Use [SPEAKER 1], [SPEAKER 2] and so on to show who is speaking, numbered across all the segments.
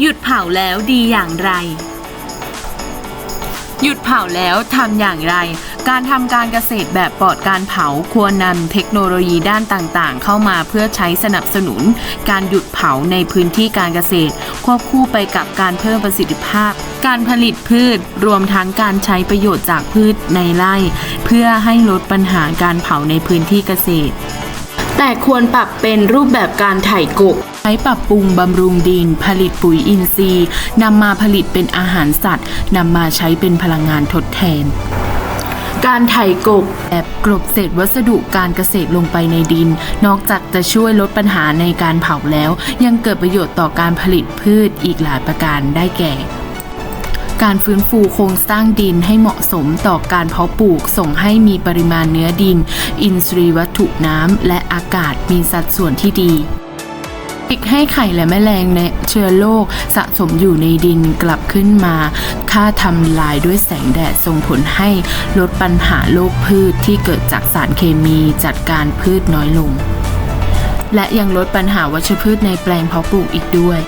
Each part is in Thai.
[SPEAKER 1] หยุดเผาแล้วดีอย่างไร หยุดเผาแล้วทำอย่างไร การทำการเกษตรแบบปลอดการเผาควรนำเทคโนโลยีด้านต่างๆ เข้ามาเพื่อใช้สนับสนุน การหยุดเผาในพื้นที่การเกษตร ควบคู่ไปกับการเพิ่มประสิทธิภาพ การผลิตพืชรวมทั้งการใช้ประโยชน์จากพืชในไร่ เพื่อให้ลดปัญหาการเผาในพื้นที่เกษตร แต่ควรปรับเป็นรูปแบบการไถกบ ช้ปรับปรุงบำรุงดิน ผลิตปุ๋ยอินทรีย์นำมาผลิตเป็นอาหารสัตว์นำมาใช้เป็นพลังงานทดแทน การไถกบแบบกลบเศษวัสดุการเกษตรลงไปในดิน นอกจากจะช่วยลดปัญหาในการเผาแล้ว ยังเกิดประโยชน์ต่อการผลิตพืชอีกหลายประการได้แก่การฟื้นฟูโครงสร้างดินให้เหมาะสมต่อการเพาะปลูกส่งให้มีปริมาณเนื้อดิน อินทรีย์วัตถุน้ำและอากาศมีสัดส่วนที่ดี อีกให้ไข่และแมลงในเชื้อโรคสะสมอยู่ในดินกลับขึ้นมาค่าทำลายด้วยแสงแดดส่งผลให้ลดปัญหาโรคพืชที่เกิดจากสารเคมีจัดการพืชน้อยลง และยังลดปัญหาวัชพืชในแปลงเพาะปลูกอีกด้วย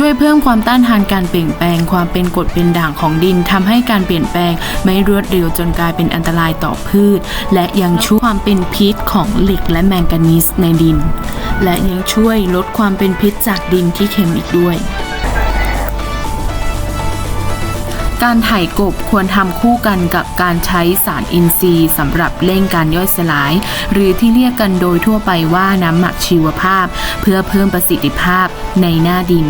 [SPEAKER 1] ช่วยเพิ่มความต้านทานการเปลี่ยนแปลงความเป็นกรดเป็นด่างของดินทำให้การเปลี่ยนแปลงไม่รวดเร็วจนกลายเป็นอันตรายต่อพืช และยังช่วยความเป็นพิษของเหล็กและแมงกานีสในดิน และยังช่วยลดความเป็นพิษจากดินที่เค็มอีกด้วยการไถกบควรทำคู่กันกับการใช้สารอินทรีย์สำหรับเร่งการย่อยสลาย หรือที่เรียกกันโดยทั่วไปว่าน้ำหมักชีวภาพ เพื่อเพิ่มประสิทธิภาพในหน้าดิน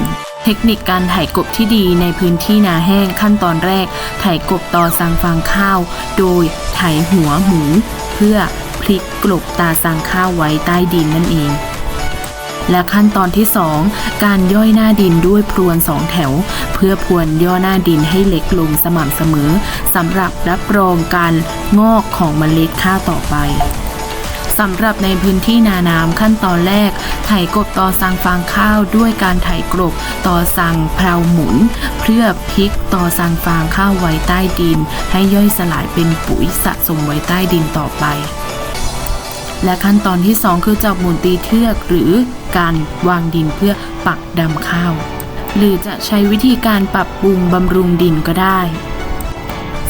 [SPEAKER 1] เทคนิคการไถกบที่ดีในพื้นที่นาแห้งขั้นตอนแรก ไถกบต่อสังฟางข้าว โดยไถหัวหมู เพื่อพลิกกลบตาสังข้าวไว้ใต้ดินนั่นเองและขั้นตอนที่ 2 การย่อยหน้าดินด้วยพรวนสองแถว เพื่อพรวนย่อหน้าดินให้เล็กลงสม่ำเสมอสำหรับรับรองการงอกของเมล็ดข้าวต่อไป สำหรับในพื้นที่นาน้ำขั้นตอนแรก ไถกบตอสังฟางข้าวด้วยการไถกลบตอสังเพลาหมุน เพื่อพลิกตอสังฟางข้าวไว้ใต้ดิน ให้ย่อยสลายเป็นปุ๋ยสะสมไว้ใต้ดินต่อไปและขั้นตอนที่ 2 คือจับหมุนตีเทือก หรือการวางดินเพื่อปักดำข้าว หรือจะใช้วิธีการปรับปรุงบำรุงดินก็ได้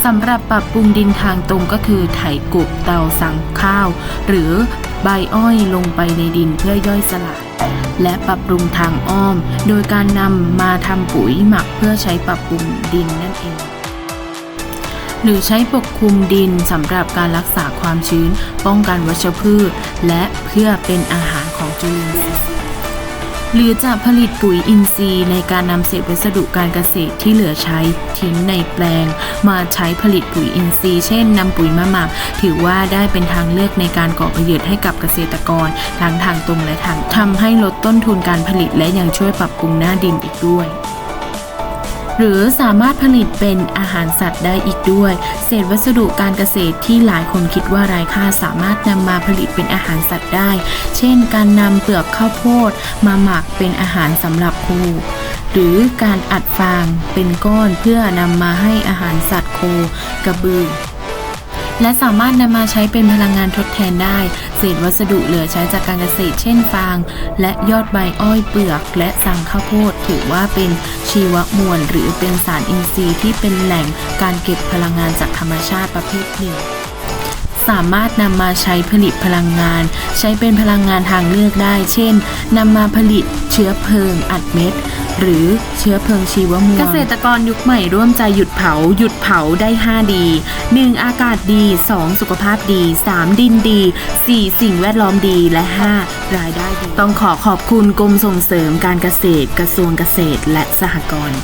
[SPEAKER 1] สำหรับปรับปรุงดินทางตรงก็คือไถกบเตาสังข้าว หรือใบอ้อยลงไปในดินเพื่อย่อยสลายและปรับปรุงทางอ้อม โดยการนำมาทำปุ๋ยหมักเพื่อใช้ปรับปรุงดินนั่นเอง หรือใช้ปกคลุมดินสำหรับการรักษาความชื้น ป้องกันวัชพืช และเพื่อเป็นอาหารของจุลินทรีย์ หรือจะผลิตปุ๋ยอินทรีย์ในการนำเศษวัสดุการเกษตรที่เหลือใช้ทิ้งในแปลง มาใช้ผลิตปุ๋ยอินทรีย์ เช่นนำปุ๋ยมาหมัก ถือว่าได้เป็นทางเลือกในการก่อประโยชน์ให้กับเกษตรกรทั้งทางตรงและทางทำให้ลดต้นทุนการผลิตและยังช่วยปรับปรุงหน้าดินอีกด้วย หรือสามารถผลิตเป็นอาหารสัตว์ได้อีกด้วย เศษวัสดุการเกษตรที่หลายคนคิดว่าไร้ค่าสามารถนำมาผลิตเป็นอาหารสัตว์ได้ เช่น การนำเปลือกข้าวโพดมาหมักเป็นอาหารสำหรับโคหรือการอัดฟางเป็นก้อนเพื่อนำมาให้อาหารสัตว์โคกระบือและสามารถนำมาใช้เป็นพลังงานทดแทนได้ เศษวัสดุเหลือใช้จากการเกษตรเช่นฟาง และยอดใบอ้อยเปลือกและสังข้าวโพดถือว่าเป็นชีวมวลหรือเป็นสารอินทรีย์ที่เป็นแหล่งการเก็บพลังงานจากธรรมชาติประเภทหนึ่งสามารถนำมาใช้ผลิตพลังงาน ใช้เป็นพลังงานทางเลือกได้ เช่นนำมาผลิต ชื้อเพลิงอัดเม็ด หรือเชื้อเพลิงชีวมวลเกษตรกรยุคใหม่ร่วมใจหยุดเผา หยุดเผาได้ 5 ดี 1. อากาศดี 2. สุขภาพดี 3. ดินดี 4. สิ่งแวดล้อมดีและ 5. รายได้ดี ต้องขอขอบคุณกรมส่งเสริมการเกษตรกระทรวงเกษตรและสหกรณ์